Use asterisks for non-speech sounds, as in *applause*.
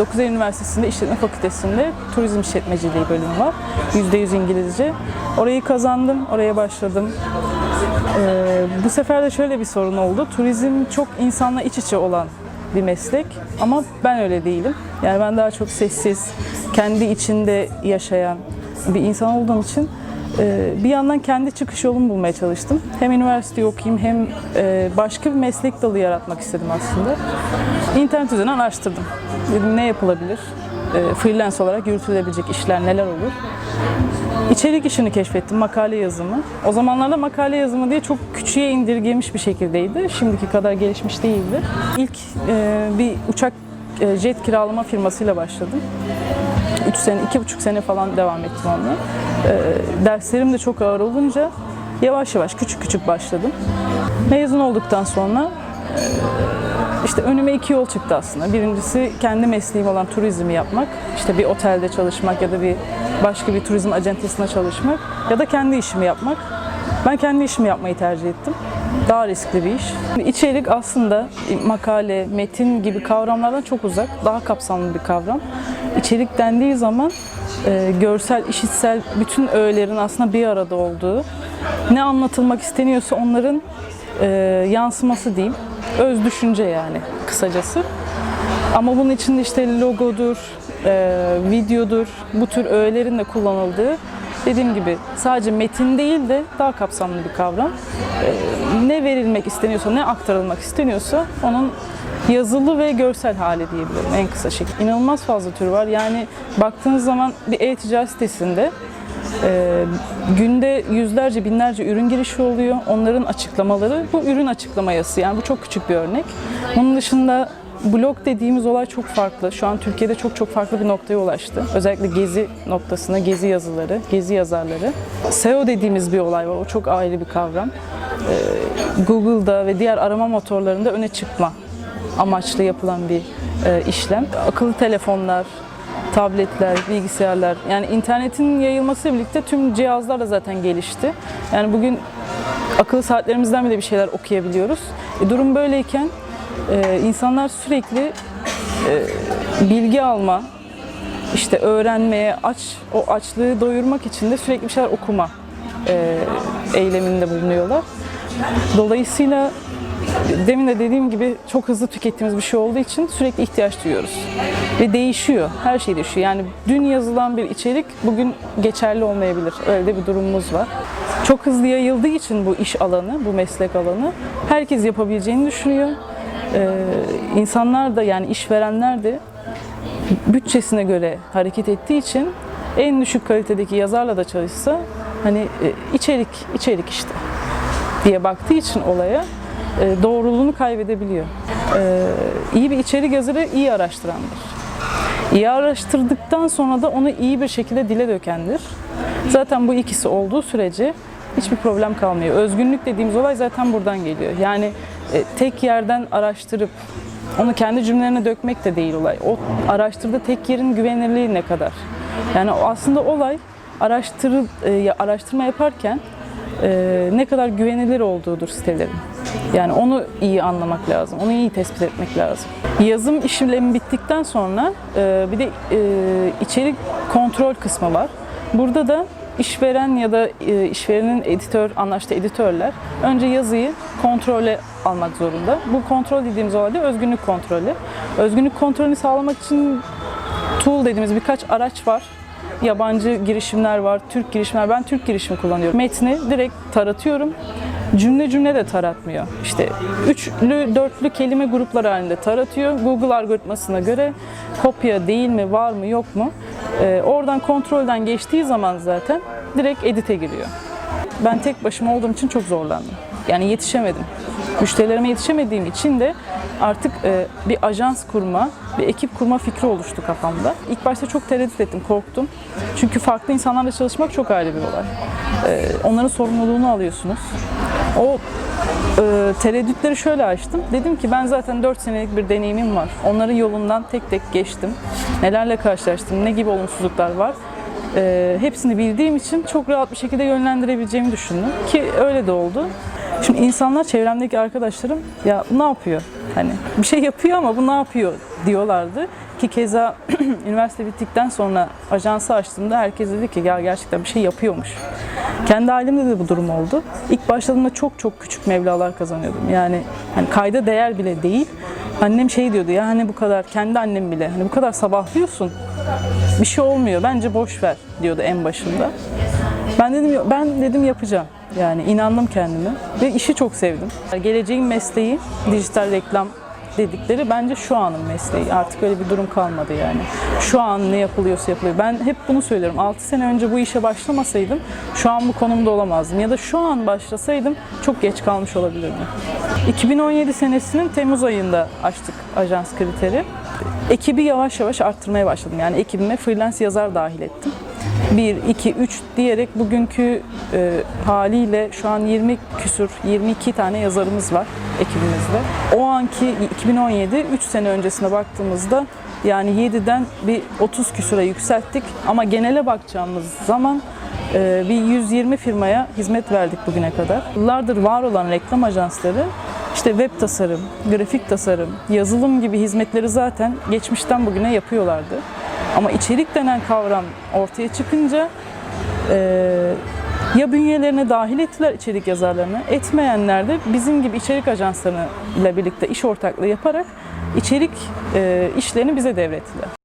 9 Eylül Üniversitesi'nde İşletme Fakültesi'nde turizm işletmeciliği bölümü var. %100 İngilizce. Orayı kazandım, oraya başladım. Ee, bu sefer de şöyle bir sorun oldu. Turizm çok insanla iç içe olan bir meslek ama ben öyle değilim. Yani ben daha çok sessiz, kendi içinde yaşayan bir insan olduğum için bir yandan kendi çıkış yolumu bulmaya çalıştım. Hem üniversite okuyayım hem e, başka bir meslek dalı yaratmak istedim aslında. İnternet üzerinden araştırdım. Dedim ne yapılabilir? E, freelance olarak yürütülebilecek işler neler olur? İçerik işini keşfettim, makale yazımı. O zamanlarda makale yazımı diye çok küçüğe indirgemiş bir şekildeydi. Şimdiki kadar gelişmiş değildi. İlk e, bir uçak e, jet kiralama firmasıyla başladım. 3 sene, iki buçuk sene falan devam ettim onunla. E, derslerim de çok ağır olunca yavaş yavaş küçük küçük başladım. Mezun olduktan sonra e, işte önüme iki yol çıktı aslında. Birincisi kendi mesleğim olan turizmi yapmak. İşte bir otelde çalışmak ya da bir başka bir turizm acentesinde çalışmak ya da kendi işimi yapmak. Ben kendi işimi yapmayı tercih ettim. Daha riskli bir iş. İçerik aslında makale, metin gibi kavramlardan çok uzak. Daha kapsamlı bir kavram. İçerik dendiği zaman e, görsel, işitsel bütün öğelerin aslında bir arada olduğu, ne anlatılmak isteniyorsa onların e, yansıması diyeyim. Öz düşünce yani kısacası. Ama bunun içinde işte logodur, e, videodur, bu tür öğelerin de kullanıldığı dediğim gibi sadece metin değil de daha kapsamlı bir kavram. E, ne verilmek isteniyorsa, ne aktarılmak isteniyorsa onun yazılı ve görsel hali diyebilirim en kısa şekilde. İnanılmaz fazla tür var. Yani baktığınız zaman bir e-ticaret sitesinde e, günde yüzlerce binlerce ürün girişi oluyor. Onların açıklamaları bu ürün açıklama yazısı. Yani bu çok küçük bir örnek. Onun dışında blog dediğimiz olay çok farklı. Şu an Türkiye'de çok çok farklı bir noktaya ulaştı. Özellikle gezi noktasına, gezi yazıları, gezi yazarları. SEO dediğimiz bir olay var. O çok ayrı bir kavram. Ee, Google'da ve diğer arama motorlarında öne çıkma amaçlı yapılan bir e, işlem. Akıllı telefonlar, tabletler, bilgisayarlar yani internetin yayılmasıyla birlikte tüm cihazlar da zaten gelişti. Yani bugün akıllı saatlerimizden bile bir şeyler okuyabiliyoruz. E, durum böyleyken e, insanlar sürekli e, bilgi alma, işte öğrenmeye, aç o açlığı doyurmak için de sürekli bir şeyler okuma e, eyleminde bulunuyorlar. Dolayısıyla demin de dediğim gibi çok hızlı tükettiğimiz bir şey olduğu için sürekli ihtiyaç duyuyoruz. Ve değişiyor. Her şey değişiyor. Yani dün yazılan bir içerik bugün geçerli olmayabilir. Öyle de bir durumumuz var. Çok hızlı yayıldığı için bu iş alanı, bu meslek alanı herkes yapabileceğini düşünüyor. Ee, insanlar da yani işverenler de bütçesine göre hareket ettiği için en düşük kalitedeki yazarla da çalışsa hani e, içerik içerik işte diye baktığı için olaya e, doğruluğunu kaybedebiliyor. E, iyi bir içerik yazarı iyi araştırandır. İyi araştırdıktan sonra da onu iyi bir şekilde dile dökendir. Zaten bu ikisi olduğu sürece hiçbir problem kalmıyor. Özgünlük dediğimiz olay zaten buradan geliyor. Yani tek yerden araştırıp onu kendi cümlelerine dökmek de değil olay. O araştırdığı tek yerin güvenilirliği ne kadar? Yani aslında olay araştırı, e, araştırma yaparken e, ne kadar güvenilir olduğudur sitelerin. Yani onu iyi anlamak lazım, onu iyi tespit etmek lazım. Yazım işlemi bittikten sonra e, bir de e, içerik kontrol kısmı var. Burada da işveren ya da e, işverenin editör, anlaştığı editörler önce yazıyı kontrole almak zorunda. Bu kontrol dediğimiz olay da özgünlük kontrolü. Özgünlük kontrolünü sağlamak için tool dediğimiz birkaç araç var. Yabancı girişimler var, Türk girişimler. Ben Türk girişimi kullanıyorum. Metni direkt taratıyorum. Cümle cümle de taratmıyor. İşte üçlü, dörtlü kelime grupları halinde taratıyor. Google algoritmasına göre kopya değil mi, var mı, yok mu? Ee, oradan kontrolden geçtiği zaman zaten direkt edite giriyor. Ben tek başıma olduğum için çok zorlandım. Yani yetişemedim. Müşterilerime yetişemediğim için de artık e, bir ajans kurma, bir ekip kurma fikri oluştu kafamda. İlk başta çok tereddüt ettim, korktum. Çünkü farklı insanlarla çalışmak çok ayrı bir olay. E, onların sorumluluğunu alıyorsunuz. O e, tereddütleri şöyle açtım. Dedim ki ben zaten 4 senelik bir deneyimim var. Onların yolundan tek tek geçtim. Nelerle karşılaştım, ne gibi olumsuzluklar var. E, hepsini bildiğim için çok rahat bir şekilde yönlendirebileceğimi düşündüm. Ki öyle de oldu. Şimdi insanlar çevremdeki arkadaşlarım ya bu ne yapıyor? Hani bir şey yapıyor ama bu ne yapıyor diyorlardı. Ki keza *clears throat* üniversite bittikten sonra ajansı açtığımda herkes dedi ki ya gerçekten bir şey yapıyormuş. Kendi ailemde de bu durum oldu. İlk başladığımda çok çok küçük mevlalar kazanıyordum. Yani hani kayda değer bile değil. Annem şey diyordu ya hani bu kadar kendi annem bile hani bu kadar sabahlıyorsun. Bir şey olmuyor. Bence boş ver diyordu en başında. Ben dedim ben dedim yapacağım. Yani inandım kendime ve işi çok sevdim. Geleceğin mesleği dijital reklam dedikleri bence şu anın mesleği. Artık öyle bir durum kalmadı yani. Şu an ne yapılıyorsa yapılıyor. Ben hep bunu söylüyorum. 6 sene önce bu işe başlamasaydım şu an bu konumda olamazdım. Ya da şu an başlasaydım çok geç kalmış olabilirdim. 2017 senesinin Temmuz ayında açtık ajans kriteri. Ekibi yavaş yavaş arttırmaya başladım. Yani ekibime freelance yazar dahil ettim. 1, 2, 3 diyerek bugünkü e, haliyle şu an 20 küsür, 22 tane yazarımız var ekibimizde. O anki 2017, 3 sene öncesine baktığımızda yani 7'den bir 30 küsüre yükselttik. Ama genele bakacağımız zaman e, bir 120 firmaya hizmet verdik bugüne kadar. Yıllardır var olan reklam ajansları işte web tasarım, grafik tasarım, yazılım gibi hizmetleri zaten geçmişten bugüne yapıyorlardı. Ama içerik denen kavram ortaya çıkınca e, ya bünyelerine dahil ettiler içerik yazarlarını, etmeyenler de bizim gibi içerik ajanslarıyla birlikte iş ortaklığı yaparak içerik e, işlerini bize devrettiler.